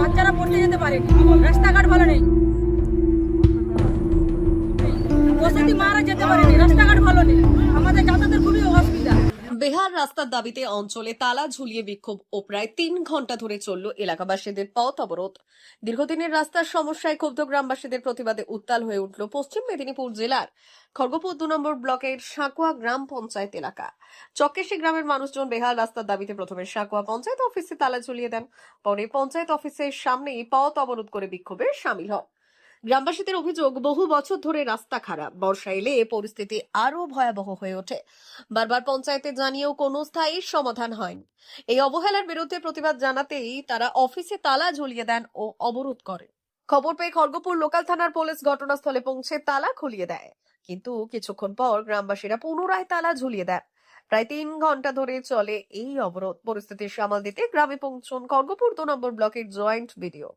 বাচ্চারা পড়তে যেতে পারে। রাস্তাঘাট ভালো নেই। বসতি মারা যেতে পারেনি রাস্তাঘাট ভালো নেই। আমাদের যাতায়াতের খুবই অসুবিধা। বেহার রাস্তার দাবিতে অঞ্চলে তালা ঝুলিয়ে বিক্ষোভ ও প্রায় তিন ঘণ্টা ধরে চলল এলাকাবাসীদের পথ অবরোধ। দীর্ঘদিনের রাস্তার সমস্যায় ক্ষুব্ধ গ্রামবাসীদের প্রতিবাদে উত্তাল হয়ে উঠল পশ্চিম মেদিনীপুর জেলার খড়গপুর দু নম্বর ব্লকের সাঁকুয়া গ্রাম পঞ্চায়েত এলাকা। চক্কেশি গ্রামের মানুষজন বেহার রাস্তার দাবিতে প্রথমে সাঁকুয়া পঞ্চায়েত অফিসে তালা ঝুলিয়ে দেন। পরে পঞ্চায়েত অফিসের সামনেই পথ অবরোধ করে বিক্ষোভে সামিল হন। গ্রামবাসীদের অভিযোগ, বহু বছর ধরে রাস্তা খারাপ। বর্ষা এলে এ পরিস্থিতি আরও ভয়াবহ হয়ে ওঠে। বারবার পঞ্চায়েতে জানিয়েও কোনো স্থায়ী সমাধান হয়নি। এই অবহেলার বিরুদ্ধে প্রতিবাদ জানাতেই তারা অফিসে তালা ঝুলিয়ে দেন ও অবরোধ করে খবর পেয়ে খড়গপুর লোকাল থানার পুলিশ ঘটনাস্থলে পৌঁছে তালা খুলিয়ে দেয়। কিন্তু কিছুক্ষণ পর গ্রামবাসীরা পুনরায় তালা ঝুলিয়ে দেন। প্রায় তিন ঘণ্টা ধরে চলে এই অবরোধ। পরিস্থিতি সামাল দিতে গ্রামে পৌঁছন খড়গপুর দু নম্বর ব্লকের জয়েন্ট ভিডিও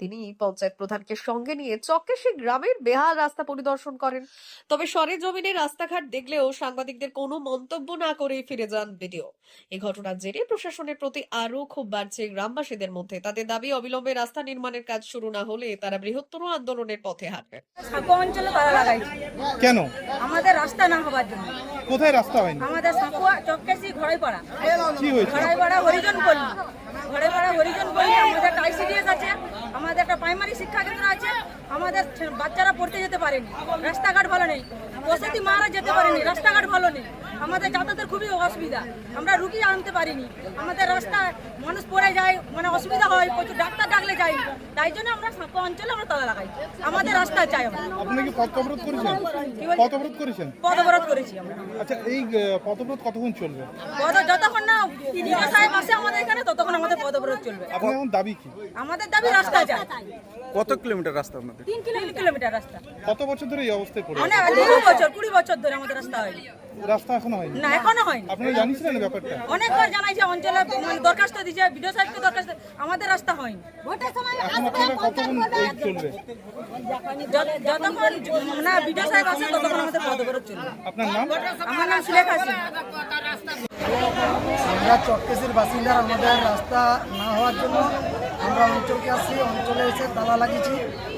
তিনি পঞ্চায়েত প্রধানকে সঙ্গে নিয়ে চক্কেশি গ্রামের বেহাল রাস্তা পরিদর্শন করেন। তবে সরে জমিনে রাস্তাঘাট দেখলেও সাংবাদিকদের কোনো মন্তব্য না করে ফিরে যান ভিডিও এই ঘটনার জেরে প্রশাসনের প্রতি আরও ক্ষোভ বাড়ছে গ্রামবাসীদের মধ্যে। তাদের দাবি অবিলম্বে রাস্তা নির্মাণের কাজ শুরু না হলে তারা বৃহত্তর আন্দোলনের পথে হাঁটবেন। অঞ্চলে তারা লাগাইছে। কেন? আমাদের রাস্তা না হবার জন্য। কোথায় রাস্তা হয়নি? আমাদের সাঁকুয়া চক্কেশি ঘড়াইপাড়া কি হয়েছে? ঘড়াইপাড়া হরিজন পল্লী ঘড়াইপাড়া হরিজন পল্লী আমাদের একটা আইসিডিএস আছে আমাদের একটা প্রাইমারি শিক্ষা কেন্দ্র আছে আমাদের বাচ্চারা পড়তে যেতে পারেনি রাস্তাঘাট ভালো নেই বসতি মারা যেতে পারেনি রাস্তাঘাট ভালো নেই আমাদের যাতায়াতের খুবই অসুবিধা আমরা রুগী আনতে পারিনি আমাদের রাস্তা মানুষ পড়ে যায় মানে অসুবিধা হয় প্রচুর ডাক্তার ডাকলে যাই তাই জন্য আমরা অঞ্চলে আমরা তালা লাগাই আমাদের রাস্তা চাই আপনি কি পথ অবরোধ করেছেন? পথ অবরোধ করেছেন? অবরোধ করেছি আমরা। আচ্ছা এই পথ অবরোধ কতক্ষণ চলবে? পদ যতক্ষণ সাহেব আসে আমাদের এখানে ততক্ষণ আমাদের পদ চলবে। আপনার দাবি কি? আমাদের দাবি রাস্তা চাই কত কিলোমিটার রাস্তা আপনাদের? তিন কিলোমিটার রাস্তা। কত বছর ধরে এই অবস্থায় পড়ে মানে বছর কুড়ি বছর ধরে আমাদের রাস্তা হয়নি। রাস্তা এখনও হয়নি? না এখনও হয়নি। আপনারা জানিয়েছিলেন এই ব্যাপারটা? অনেকবার জানাইছে অঞ্চলে দরখাস্ত দিয়েছে বিডিও সাহেবকে দরখাস্ত আমাদের রাস্তা হয়নি। এখন আপনারা কতক্ষণ চলবে? যতক্ষণ না বিডিও সাহেব আসে ততক্ষণ আমাদের পদ অবরোধ চলবে। আপনার নাম? আমার নাম সুলেখা আমরা চটকেশের বাসিন্দা আমাদের রাস্তা না হওয়ার জন্য আমরা অঞ্চলকে আসছি অঞ্চলে এসে তালা লাগিয়েছি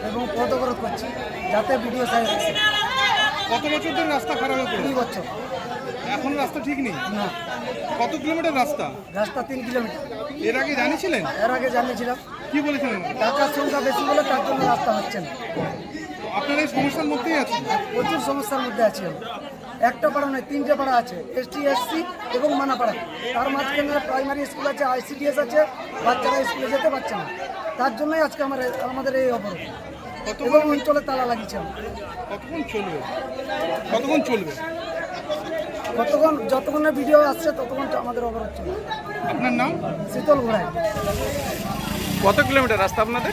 এবং অবরোধ করছি যাতে ভিডিও সাহেব কত বছর ধরে রাস্তা খারাপ হয়ে দুই বছর। এখন রাস্তা ঠিক নেই? না। কত কিলোমিটার রাস্তা? রাস্তা তিন কিলোমিটার। এর আগে জানিয়েছিলেন? এর আগে জানিয়েছিলাম। কি বলেছেন টাকার সংখ্যা বেশি বলে তার জন্য রাস্তা হচ্ছে না। আপনারা এই সমস্যার মধ্যেই আছেন? প্রচুর সমস্যার মধ্যে আছি আমি। একটা পাড়া নয় তিনটে পাড়া আছে এসটি এসসি এবং মানাপাড়া। তার মাঝখানে প্রাইমারি স্কুল আছে আইসিডিএস আছে বাচ্চারা স্কুলে যেতে পারছে না। তার জন্যই আজকে আমার আমাদের এই অবরোধ। এবং অঞ্চলে তালা লাগিয়েছে? কতক্ষণ চলবে? কতক্ষণ চলবে? কতক্ষণ যতক্ষণ না ভিডিও আসছে ততক্ষণ তো আমাদের অবরোধ চলবে। আপনার নাম? শীতল ঘোড়ায়। কত কিলোমিটার রাস্তা আপনাদের?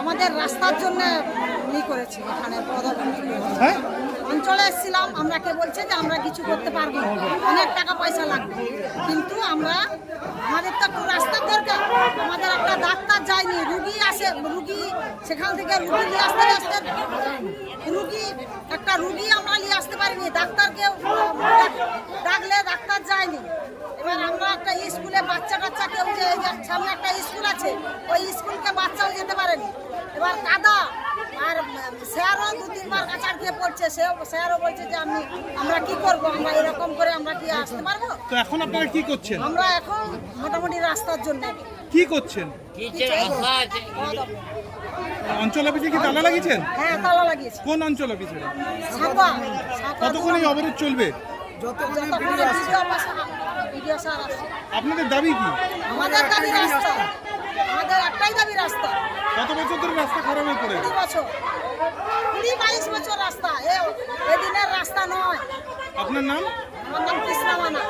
আমাদের রাস্তার জন্য ই করেছি এখানে হ্যাঁ? অঞ্চলে এসেছিলাম আমরাকে বলছে যে আমরা কিছু করতে পারব। অনেক টাকা পয়সা লাগবে। কিন্তু আমরা, আমাদের তো একটু রাস্তার দরকার। আমাদের একটা ডাক্তার যায়নি, রুগী আসে, রুগী, সেখান থেকে রুগী নিয়ে আসতে আসতে, রুগী, একটা রুগী আমরা নিয়ে আসতে পারিনি ডাক্তারকে ডাকলে ডাক্তার যায়নি। এবার আমরা একটা স্কুলে বাচ্চা কাচ্চা কেউ যে সামনে একটা স্কুল আছে, ওই স্কুলকে বাচ্চাও যেতে পারেনি। এবার কাদা আর স্যারও দু তিনবার কাছাড় দিয়ে পড়ছে সেও স্যারও বলছে যে আমি আমরা কি করব? আমরা এরকম করে আমরা কি আসতে পারব? তো এখন আপনারা কি করছেন? আমরা এখন মোটামুটি রাস্তার জন্য। কি করছেন? অঞ্চল অফিসে কি তালা লাগিয়েছেন? হ্যাঁ তালা লাগিয়েছি। কোন অঞ্চল অফিসে? কতক্ষণ এই অবরোধ চলবে? আপনাদের দাবি কি? আমাদের দাবি রাস্তা। আমাদের একটাই দাবি রাস্তা। কত বছর ধরে রাস্তা খারাপ হয়ে পড়ে? কুড়ি বছর। কুড়ি বাইশ বছর রাস্তা। এ এদিনের রাস্তা নয়। আপনার নাম? আমার নাম কৃষ্ণা মানা।